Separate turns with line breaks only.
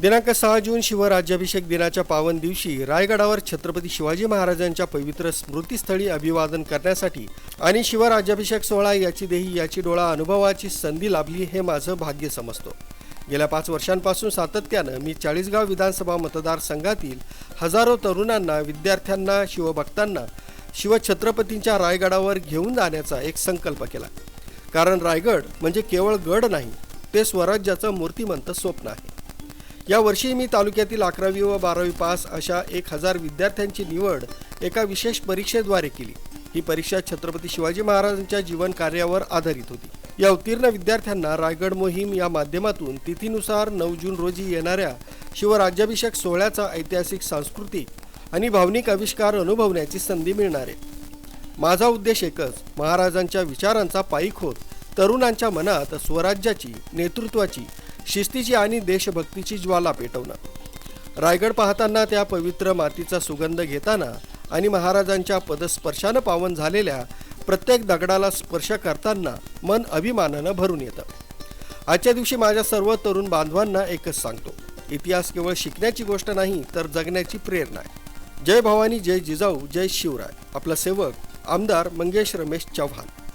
दिनांक सहा जून शिवराज्याभिषेक दिनाच्या पावन दिवशी रायगडावर छत्रपती शिवाजी महाराजांच्या पवित्र स्मृतीस्थळी अभिवादन करण्यासाठी आणि शिवराज्याभिषेक सोहळा याची देही याची डोळा अनुभवाची संधी लाभली हे माझं भाग्य समजतो. गेल्या पाच वर्षांपासून सातत्यानं मी चाळीसगाव विधानसभा मतदारसंघातील हजारो तरुणांना विद्यार्थ्यांना शिवभक्तांना शिवछत्रपतींच्या रायगडावर घेऊन जाण्याचा एक संकल्प केला. कारण रायगड म्हणजे केवळ गड नाही ते स्वराज्याचं मूर्तिमंत स्वप्न आहे. यावर्षी मी तालुक्यातील अकरावी व बारावी पास अशा एक हजार विद्यार्थ्यांची निवड एका विशेष परीक्षेद्वारे केली. ही परीक्षा छत्रपती शिवाजी महाराजांच्या जीवन कार्यावर आधारित होती. या उत्तीर्ण विद्यार्थ्यांना रायगड मोहीम या माध्यमातून तिथीनुसार नऊ जून रोजी येणाऱ्या शिवराज्याभिषेक सोहळ्याचा ऐतिहासिक सांस्कृतिक आणि भावनिक आविष्कार अनुभवण्याची संधी मिळणार आहे. माझा उद्देश एकच महाराजांच्या विचारांचा पायी होत तरुणांच्या मनात स्वराज्याची नेतृत्वाची शिस्तीची आणि देशभक्तीची ज्वाला पेटवणं. रायगड पाहताना त्या पवित्र मातीचा सुगंध घेताना आणि महाराजांच्या पदस्पर्शानं पावन झालेल्या प्रत्येक दगडाला स्पर्श करताना मन अभिमानानं भरून येतं. आजच्या दिवशी माझ्या सर्व तरुण बांधवांना एकच सांगतो. इतिहास केवळ शिकण्याची गोष्ट नाही तर जगण्याची प्रेरणा आहे. जय भवानी जय जिजाऊ जय शिवराय. आपला सेवक आमदार मंगेश रमेश चव्हाण.